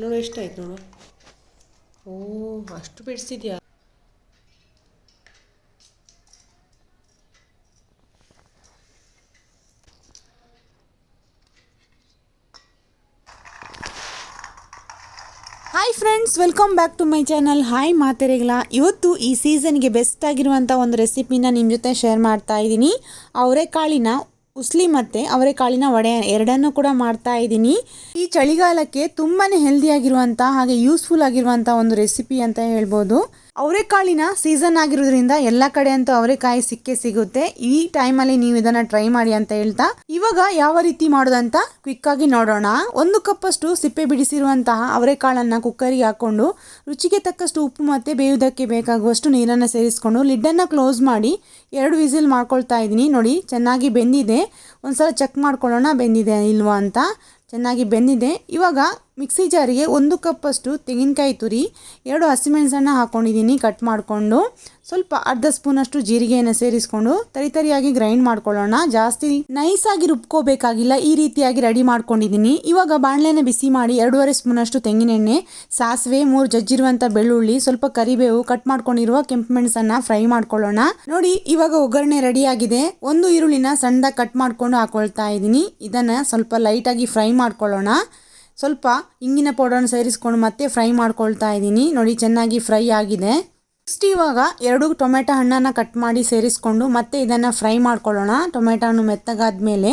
ನೋಡು ಎಷ್ಟಾಯ್ತು ನೋಡು. ಓ, ಅಷ್ಟು ಬಿಡಿಸಿದ್ಯಾ? Hi friends welcome back to my channel hi ಮಾತೆರೆಗಳ ಇವತ್ತು ಈ ಸೀಸನ್ಗೆ ಬೆಸ್ಟ್ ಆಗಿರುವಂಥ ಒಂದು ರೆಸಿಪಿನ ನಿಮ್ಮ ಜೊತೆ ಶೇರ್ ಮಾಡ್ತಾ ಇದ್ದೀನಿ. ಅವರೆಕಾಳಿನ ಉಸ್ಲಿ ಮತ್ತು ಅವರೆಕಾಳಿನ ವಡೆ ಎರಡನ್ನು ಕೂಡ ಮಾಡ್ತಾ ಇದ್ದೀನಿ. ಈ ಚಳಿಗಾಲಕ್ಕೆ ತುಂಬಾ ಹೆಲ್ದಿಯಾಗಿರುವಂಥ ಹಾಗೆ ಯೂಸ್ಫುಲ್ ಆಗಿರುವಂಥ ಒಂದು ರೆಸಿಪಿ ಅಂತ ಹೇಳ್ಬೋದು. ಅವರೆಕಾಳಿನ ಸೀಸನ್ ಆಗಿರೋದ್ರಿಂದ ಎಲ್ಲ ಕಡೆ ಅಂತೂ ಅವರೆಕಾಯಿ ಸಿಕ್ಕೇ ಸಿಗುತ್ತೆ. ಈ ಟೈಮಲ್ಲಿ ನೀವು ಇದನ್ನ ಟ್ರೈ ಮಾಡಿ ಅಂತ ಹೇಳ್ತಾ, ಇವಾಗ ಯಾವ ರೀತಿ ಮಾಡೋದಂತ ಕ್ವಿಕ್ ಆಗಿ ನೋಡೋಣ. ಒಂದು ಕಪ್ಪಷ್ಟು ಸಿಪ್ಪೆ ಬಿಡಿಸಿರುವಂತಹ ಅವರೆಕಾಳನ್ನ ಕುಕ್ಕರಿಗೆ ಹಾಕೊಂಡು, ರುಚಿಗೆ ತಕ್ಕಷ್ಟು ಉಪ್ಪು ಮತ್ತೆ ಬೇಯುವುದಕ್ಕೆ ಬೇಕಾಗುವಷ್ಟು ನೀರನ್ನು ಸೇರಿಸ್ಕೊಂಡು, ಲಿಡ್ಡನ್ನು ಕ್ಲೋಸ್ ಮಾಡಿ ಎರಡು ವಿಸಿಲ್ ಮಾಡ್ಕೊಳ್ತಾ ಇದ್ದೀನಿ. ನೋಡಿ, ಚೆನ್ನಾಗಿ ಬೆಂದಿದೆ. ಒಂದ್ಸಲ ಚೆಕ್ ಮಾಡ್ಕೊಳ್ಳೋಣ ಬೆಂದಿದೆ ಇಲ್ವಾ ಅಂತ. ಚೆನ್ನಾಗಿ ಬೆಂದಿದೆ. ಇವಾಗ ಮಿಕ್ಸಿ ಜಾರಿಗೆ ಒಂದು ಕಪ್ಪಷ್ಟು ತೆಂಗಿನಕಾಯಿ ತುರಿ, ಎರಡು ಹಸಿಮೆಣಸನ್ನು ಹಾಕ್ಕೊಂಡಿದ್ದೀನಿ ಕಟ್ ಮಾಡಿಕೊಂಡು. ಸ್ವಲ್ಪ ಅರ್ಧ ಸ್ಪೂನಷ್ಟು ಜೀರಿಗೆಯನ್ನು ಸೇರಿಸ್ಕೊಂಡು ತರಿತರಿಯಾಗಿ ಗ್ರೈಂಡ್ ಮಾಡ್ಕೊಳ್ಳೋಣ. ಜಾಸ್ತಿ ನೈಸಾಗಿ ರುಬ್ಕೋಬೇಕಾಗಿಲ್ಲ, ಈ ರೀತಿಯಾಗಿ ರೆಡಿ ಮಾಡ್ಕೊಂಡಿದ್ದೀನಿ. ಇವಾಗ ಬಾಣಲೆನ ಬಿಸಿ ಮಾಡಿ ಎರಡೂವರೆ ಸ್ಪೂನಷ್ಟು ತೆಂಗಿನೆಣ್ಣೆ, ಸಾಸಿವೆ, ಮೂರು ಜಜ್ಜಿರುವಂಥ ಬೆಳ್ಳುಳ್ಳಿ, ಸ್ವಲ್ಪ ಕರಿಬೇವು ಕಟ್ ಮಾಡ್ಕೊಂಡಿರುವ ಕೆಂಪು ಮೆಣಸನ್ನು ಫ್ರೈ ಮಾಡ್ಕೊಳ್ಳೋಣ. ನೋಡಿ, ಇವಾಗ ಒಗ್ಗರಣೆ ರೆಡಿಯಾಗಿದೆ ಒಂದು ಈರುಳ್ಳಿನ ಸಣ್ಣದಾಗಿ ಕಟ್ ಮಾಡ್ಕೊಂಡು ಹಾಕೊಳ್ತಾ ಇದ್ದೀನಿ. ಇದನ್ನು ಸ್ವಲ್ಪ ಲೈಟಾಗಿ ಫ್ರೈ ಮಾಡ್ಕೊಳ್ಳೋಣ. ಸ್ವಲ್ಪ ಇಂಗಿನ ಪೌಡರ್ನ ಸೇರಿಸ್ಕೊಂಡು ಮತ್ತೆ ಫ್ರೈ ಮಾಡ್ಕೊಳ್ತಾ ಇದ್ದೀನಿ. ನೋಡಿ, ಚೆನ್ನಾಗಿ ಫ್ರೈ ಆಗಿದೆ. ನೆಕ್ಸ್ಟ್ ಇವಾಗ ಎರಡು ಟೊಮೆಟೊ ಹಣ್ಣನ್ನು ಕಟ್ ಮಾಡಿ ಸೇರಿಸ್ಕೊಂಡು ಮತ್ತೆ ಇದನ್ನು ಫ್ರೈ ಮಾಡ್ಕೊಳ್ಳೋಣ. ಟೊಮೆಟೊ ಹಣ್ಣು ಮೆತ್ತಗಾದ್ಮೇಲೆ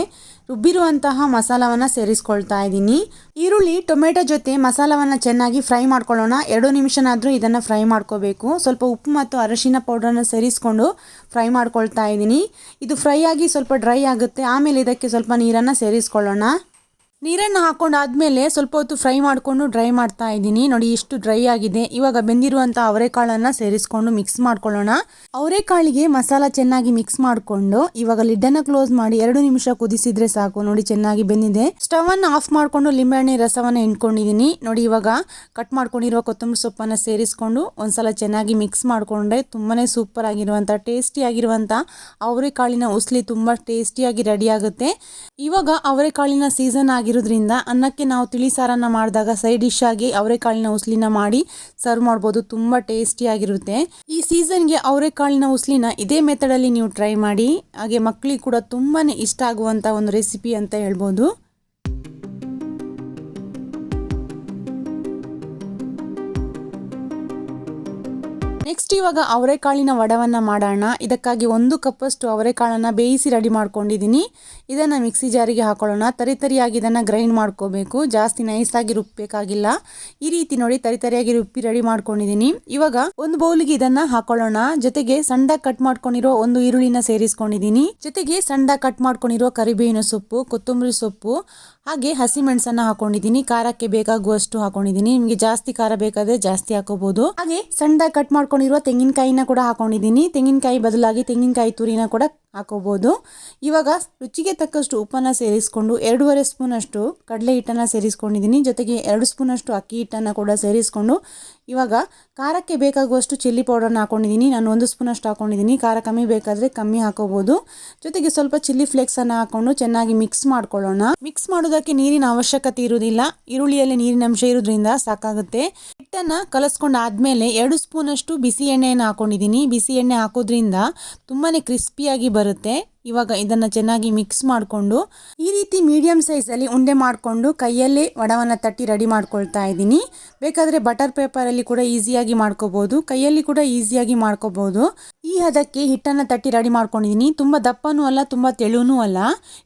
ರುಬ್ಬಿರುವಂತಹ ಮಸಾಲವನ್ನು ಸೇರಿಸ್ಕೊಳ್ತಾ ಇದ್ದೀನಿ. ಈರುಳ್ಳಿ, ಟೊಮೆಟೊ ಜೊತೆ ಮಸಾಲವನ್ನು ಚೆನ್ನಾಗಿ ಫ್ರೈ ಮಾಡ್ಕೊಳ್ಳೋಣ. ಎರಡು ನಿಮಿಷನಾದರೂ ಇದನ್ನು ಫ್ರೈ ಮಾಡ್ಕೋಬೇಕು. ಸ್ವಲ್ಪ ಉಪ್ಪು ಮತ್ತು ಅರಶಿನ ಪೌಡರನ್ನು ಸೇರಿಸ್ಕೊಂಡು ಫ್ರೈ ಮಾಡ್ಕೊಳ್ತಾ ಇದ್ದೀನಿ. ಇದು ಫ್ರೈ ಆಗಿ ಸ್ವಲ್ಪ ಡ್ರೈ ಆಗುತ್ತೆ. ಆಮೇಲೆ ಇದಕ್ಕೆ ಸ್ವಲ್ಪ ನೀರನ್ನು ಸೇರಿಸ್ಕೊಳ್ಳೋಣ. ನೀರನ್ನು ಹಾಕೊಂಡಾದ್ಮೇಲೆ ಸ್ವಲ್ಪ ಹೊತ್ತು ಫ್ರೈ ಮಾಡಿಕೊಂಡು ಡ್ರೈ ಮಾಡ್ತಾ ಇದ್ದೀನಿ. ನೋಡಿ, ಇಷ್ಟು ಡ್ರೈ ಆಗಿದೆ. ಇವಾಗ ಬೆಂದಿರುವಂಥ ಅವರೆಕಾಳನ್ನು ಸೇರಿಸ್ಕೊಂಡು ಮಿಕ್ಸ್ ಮಾಡ್ಕೊಳ್ಳೋಣ. ಅವರೆಕಾಳಿಗೆ ಮಸಾಲ ಚೆನ್ನಾಗಿ ಮಿಕ್ಸ್ ಮಾಡಿಕೊಂಡು ಇವಾಗ ಲಿಡ್ಡನ್ನು ಕ್ಲೋಸ್ ಮಾಡಿ ಎರಡು ನಿಮಿಷ ಕುದಿಸಿದ್ರೆ ಸಾಕು. ನೋಡಿ, ಚೆನ್ನಾಗಿ ಬೆಂದಿದೆ. ಸ್ಟವ್ ಅನ್ನು ಆಫ್ ಮಾಡಿಕೊಂಡು ಲಿಂಬೆಹಣ್ಣೆ ರಸವನ್ನು ಹಿಂಡ್ಕೊಂಡಿದ್ದೀನಿ. ನೋಡಿ, ಇವಾಗ ಕಟ್ ಮಾಡ್ಕೊಂಡಿರುವ ಕೊತ್ತಂಬರಿ ಸೊಪ್ಪನ್ನು ಸೇರಿಸ್ಕೊಂಡು ಒಂದ್ಸಲ ಚೆನ್ನಾಗಿ ಮಿಕ್ಸ್ ಮಾಡಿಕೊಂಡ್ರೆ ತುಂಬಾನೇ ಸೂಪರ್ ಆಗಿರುವಂಥ ಟೇಸ್ಟಿ ಆಗಿರುವಂಥ ಅವರೆಕಾಳಿನ ಉಸ್ಲಿ ತುಂಬ ಟೇಸ್ಟಿಯಾಗಿ ರೆಡಿ ಆಗುತ್ತೆ. ಇವಾಗ ಅವರೆಕಾಳಿನ ಸೀಸನ್ ಆಗಿ ಆಗಿರೋದ್ರಿಂದ ಅನ್ನಕ್ಕೆ ನಾವು ತಿಳಿ ಸಾರನ್ನು ಮಾಡಿದಾಗ ಸೈಡ್ ಡಿಶ್ ಆಗಿ ಅವರೆಕಾಳಿನ ಉಸ್ಲಿನ ಮಾಡಿ ಸರ್ವ್ ಮಾಡ್ಬೋದು. ತುಂಬ ಟೇಸ್ಟಿಯಾಗಿರುತ್ತೆ ಈ ಸೀಸನ್ಗೆ ಅವರೆಕಾಳಿನ ಉಸ್ಲಿನ ಇದೇ ಮೆಥಡಲ್ಲಿ ನೀವು ಟ್ರೈ ಮಾಡಿ. ಹಾಗೆ ಮಕ್ಕಳಿಗೆ ಕೂಡ ತುಂಬಾ ಇಷ್ಟ ಆಗುವಂಥ ಒಂದು ರೆಸಿಪಿ ಅಂತ ಹೇಳ್ಬೋದು. ನೆಕ್ಸ್ಟ್ ಇವಾಗ ಅವರೆಕಾಳಿನ ವಡವನ್ನು ಮಾಡೋಣ. ಇದಕ್ಕಾಗಿ ಒಂದು ಕಪ್ಪಷ್ಟು ಅವರೆಕಾಳನ್ನು ಬೇಯಿಸಿ ರೆಡಿ ಮಾಡ್ಕೊಂಡಿದ್ದೀನಿ. ಇದನ್ನು ಮಿಕ್ಸಿ ಜಾರಿಗೆ ಹಾಕೊಳ್ಳೋಣ. ತರಿತರಿಯಾಗಿ ಇದನ್ನು ಗ್ರೈಂಡ್ ಮಾಡ್ಕೋಬೇಕು. ಜಾಸ್ತಿ ನೈಸಾಗಿ ರುಬ್ಬಬೇಕಾಗಿಲ್ಲ ಈ ರೀತಿ ನೋಡಿ ತರಿತರಿಯಾಗಿ ರುಬ್ಬಿ ರೆಡಿ ಮಾಡ್ಕೊಂಡಿದ್ದೀನಿ. ಇವಾಗ ಒಂದು ಬೌಲ್ಗೆ ಇದನ್ನು ಹಾಕೊಳ್ಳೋಣ. ಜೊತೆಗೆ ಸಣ್ಣ ಕಟ್ ಮಾಡ್ಕೊಂಡಿರೋ ಒಂದು ಈರುಳ್ಳಿನ ಸೇರಿಸ್ಕೊಂಡಿದ್ದೀನಿ. ಜೊತೆಗೆ ಸಣ್ಣ ಕಟ್ ಮಾಡ್ಕೊಂಡಿರೋ ಕರಿಬೇವಿನ ಸೊಪ್ಪು, ಕೊತ್ತಂಬರಿ ಸೊಪ್ಪು, ಹಾಗೆ ಹಸಿಮೆಣಸನ್ನು ಹಾಕೊಂಡಿದ್ದೀನಿ. ಖಾರಕ್ಕೆ ಬೇಕಾಗುವಷ್ಟು ಹಾಕೊಂಡಿದ್ದೀನಿ. ನಿಮಗೆ ಜಾಸ್ತಿ ಖಾರ ಬೇಕಾದ್ರೆ ಜಾಸ್ತಿ ಹಾಕೋಬಹುದು ಹಾಗೆ ಸಣ್ಣ ಕಟ್ ಮಾಡ್ಕೊಂಡಿರುವ ತೆಂಗಿನಕಾಯಿನ ಕೂಡ ಹಾಕೊಂಡಿದ್ದೀನಿ. ತೆಂಗಿನಕಾಯಿ ಬದಲಾಗಿ ತೆಂಗಿನಕಾಯಿ ತುರಿನ ಕೂಡ ಹಾಕೋಬೋದು. ಇವಾಗ ರುಚಿಗೆ ತಕ್ಕಷ್ಟು ಉಪ್ಪನ್ನು ಸೇರಿಸ್ಕೊಂಡು ಎರಡೂವರೆ ಸ್ಪೂನ್ ಅಷ್ಟು ಕಡಲೆ ಹಿಟ್ಟನ್ನು ಸೇರಿಸ್ಕೊಂಡಿದ್ದೀನಿ. ಜೊತೆಗೆ ಎರಡು ಸ್ಪೂನ್ ಅಷ್ಟು ಅಕ್ಕಿ ಹಿಟ್ಟನ್ನು ಕೂಡ ಸೇರಿಸ್ಕೊಂಡು ಇವಾಗ ಖಾರಕ್ಕೆ ಬೇಕಾಗುವಷ್ಟು ಚಿಲ್ಲಿ ಪೌಡರ್ನ ಹಾಕೊಂಡಿದ್ದೀನಿ. ನಾನು ಒಂದು ಸ್ಪೂನ್ ಅಷ್ಟು ಹಾಕೊಂಡಿದ್ದೀನಿ. ಖಾರ ಕಮ್ಮಿ ಬೇಕಾದರೆ ಕಮ್ಮಿ ಹಾಕೋಬೋದು. ಜೊತೆಗೆ ಸ್ವಲ್ಪ ಚಿಲ್ಲಿ ಫ್ಲೇಕ್ಸನ್ನು ಹಾಕೊಂಡು ಚೆನ್ನಾಗಿ ಮಿಕ್ಸ್ ಮಾಡ್ಕೊಳ್ಳೋಣ. ಮಿಕ್ಸ್ ಮಾಡೋದಕ್ಕೆ ನೀರಿನ ಅವಶ್ಯಕತೆ ಇರುವುದಿಲ್ಲ. ಈರುಳ್ಳಿಯಲ್ಲಿ ನೀರಿನ ಅಂಶ ಇರೋದ್ರಿಂದ ಸಾಕಾಗುತ್ತೆ. ಹಿಟ್ಟನ್ನು ಕಲಸ್ಕೊಂಡು ಆದಮೇಲೆ ಎರಡು ಸ್ಪೂನಷ್ಟು ಬಿಸಿ ಎಣ್ಣೆಯನ್ನು ಹಾಕೊಂಡಿದ್ದೀನಿ. ಬಿಸಿ ಎಣ್ಣೆ ಹಾಕೋದ್ರಿಂದ ತುಂಬಾ ಕ್ರಿಸ್ಪಿಯಾಗಿ ಬರುತ್ತೆ. ಇವಾಗ ಇದನ್ನು ಚೆನ್ನಾಗಿ ಮಿಕ್ಸ್ ಮಾಡಿಕೊಂಡು ಈ ರೀತಿ ಮೀಡಿಯಮ್ ಸೈಜಲ್ಲಿ ಉಂಡೆ ಮಾಡಿಕೊಂಡು ಕೈಯಲ್ಲೇ ವಡವನ್ನು ತಟ್ಟಿ ರೆಡಿ ಮಾಡ್ಕೊಳ್ತಾ ಇದ್ದೀನಿ. ಬೇಕಾದರೆ ಬಟರ್ ಪೇಪರಲ್ಲಿ ಕೂಡ ಈಸಿಯಾಗಿ ಮಾಡ್ಕೋಬೋದು. ಕೈಯಲ್ಲಿ ಕೂಡ ಈಸಿಯಾಗಿ ಮಾಡ್ಕೋಬೋದು. ಈ ಹದಕ್ಕೆ ಹಿಟ್ಟನ್ನು ತಟ್ಟಿ ರೆಡಿ ಮಾಡ್ಕೊಂಡಿದ್ದೀನಿ ತುಂಬ ದಪ್ಪನೂ ಅಲ್ಲ, ತುಂಬ ತೆಳುನೂ ಅಲ್ಲ.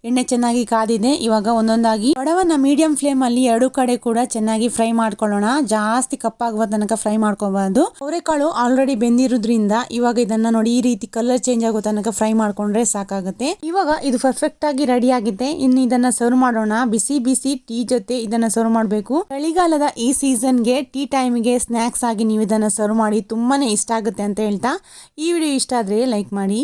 ಎಣ್ಣೆ ಚೆನ್ನಾಗಿ ಕಾದಿದೆ. ಇವಾಗ ಒಂದೊಂದಾಗಿ ಬಡವನ್ನ ಮೀಡಿಯಂ ಫ್ಲೇಮಲ್ಲಿ ಎರಡು ಕಡೆ ಕೂಡ ಚೆನ್ನಾಗಿ ಫ್ರೈ ಮಾಡ್ಕೊಳ್ಳೋಣ. ಜಾಸ್ತಿ ಕಪ್ಪಾಗುವ ತನಕ ಫ್ರೈ ಮಾಡ್ಕೋಬಾರ್ದು. ಅವರೆಕಾಳು ಆಲ್ರೆಡಿ ಬೆಂದಿರೋದ್ರಿಂದ ಇವಾಗ ಇದನ್ನ ನೋಡಿ ಈ ರೀತಿ ಕಲರ್ ಚೇಂಜ್ ಆಗೋ ತನಕ ಫ್ರೈ ಮಾಡ್ಕೊಂಡ್ರೆ ಸಾಕಾಗುತ್ತೆ. ಇವಾಗ ಇದು ಪರ್ಫೆಕ್ಟ್ ಆಗಿ ರೆಡಿ ಆಗಿದೆ. ಇನ್ನು ಇದನ್ನ ಸರ್ವ್ ಮಾಡೋಣ. ಬಿಸಿ ಬಿಸಿ ಟೀ ಜೊತೆ ಇದನ್ನ ಸರ್ವ್ ಮಾಡಬೇಕು. ಚಳಿಗಾಲದ ಈ ಸೀಸನ್ಗೆ ಟೀ ಟೈಮ್ಗೆ ಸ್ನ್ಯಾಕ್ಸ್ ಆಗಿ ನೀವು ಇದನ್ನ ಸರ್ವ್ ಮಾಡಿ ತುಂಬಾನೇ ಇಷ್ಟ ಆಗುತ್ತೆ ಅಂತ ಹೇಳ್ತಾ. ಈ ವಿಡಿಯೋ ಇಷ್ಟ ಆದರೆ ಲೈಕ್ ಮಾಡಿ.